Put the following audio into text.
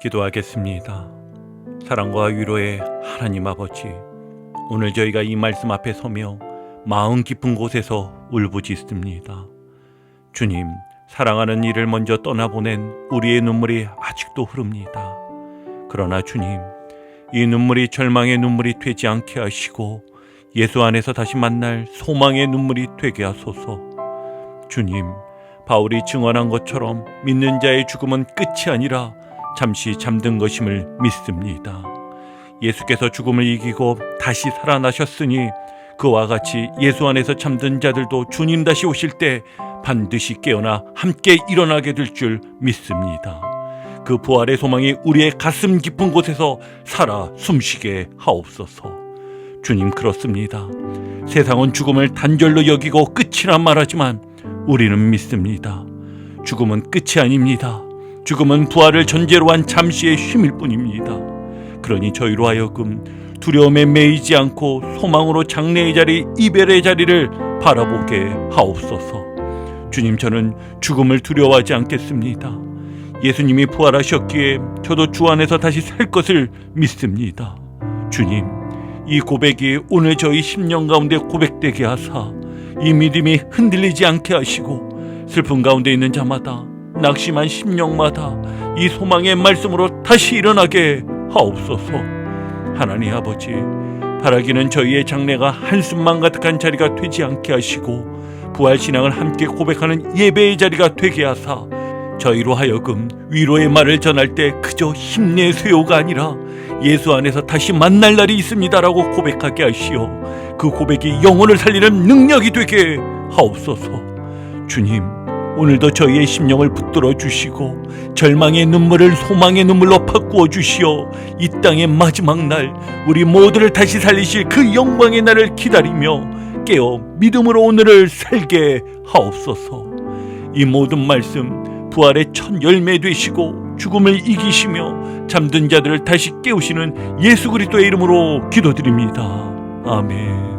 기도하겠습니다. 사랑과 위로의 하나님 아버지, 오늘 저희가 이 말씀 앞에 서며 마음 깊은 곳에서 울부짖습니다. 주님, 사랑하는 이를 먼저 떠나보낸 우리의 눈물이 아직도 흐릅니다. 그러나 주님, 이 눈물이 절망의 눈물이 되지 않게 하시고 예수 안에서 다시 만날 소망의 눈물이 되게 하소서. 주님, 바울이 증언한 것처럼 믿는 자의 죽음은 끝이 아니라 잠시 잠든 것임을 믿습니다. 예수께서 죽음을 이기고 다시 살아나셨으니 그와 같이 예수 안에서 잠든 자들도 주님 다시 오실 때 반드시 깨어나 함께 일어나게 될 줄 믿습니다. 그 부활의 소망이 우리의 가슴 깊은 곳에서 살아 숨쉬게 하옵소서. 주님 그렇습니다. 세상은 죽음을 단절로 여기고 끝이라 말하지만 우리는 믿습니다. 죽음은 끝이 아닙니다. 죽음은 부활을 전제로 한 잠시의 쉼일 뿐입니다. 그러니 저희로 하여금 두려움에 매이지 않고 소망으로 장래의 자리, 이별의 자리를 바라보게 하옵소서. 주님, 저는 죽음을 두려워하지 않겠습니다. 예수님이 부활하셨기에 저도 주 안에서 다시 살 것을 믿습니다. 주님, 이 고백이 오늘 저희 심령 가운데 고백되게 하사 이 믿음이 흔들리지 않게 하시고 슬픔 가운데 있는 자마다 낙심한 심령마다 이 소망의 말씀으로 다시 일어나게 하옵소서. 하나님 아버지, 바라기는 저희의 장래가 한숨만 가득한 자리가 되지 않게 하시고 부활 신앙을 함께 고백하는 예배의 자리가 되게 하사 저희로 하여금 위로의 말을 전할 때 그저 힘내세요가 아니라 예수 안에서 다시 만날 날이 있습니다라고 고백하게 하시어 그 고백이 영혼을 살리는 능력이 되게 하옵소서. 주님, 오늘도 저희의 심령을 붙들어 주시고 절망의 눈물을 소망의 눈물로 바꾸어 주시어 이 땅의 마지막 날 우리 모두를 다시 살리실 그 영광의 날을 기다리며 깨어 믿음으로 오늘을 살게 하옵소서. 이 모든 말씀 부활의 첫 열매 되시고 죽음을 이기시며 잠든 자들을 다시 깨우시는 예수 그리스도의 이름으로 기도드립니다. 아멘.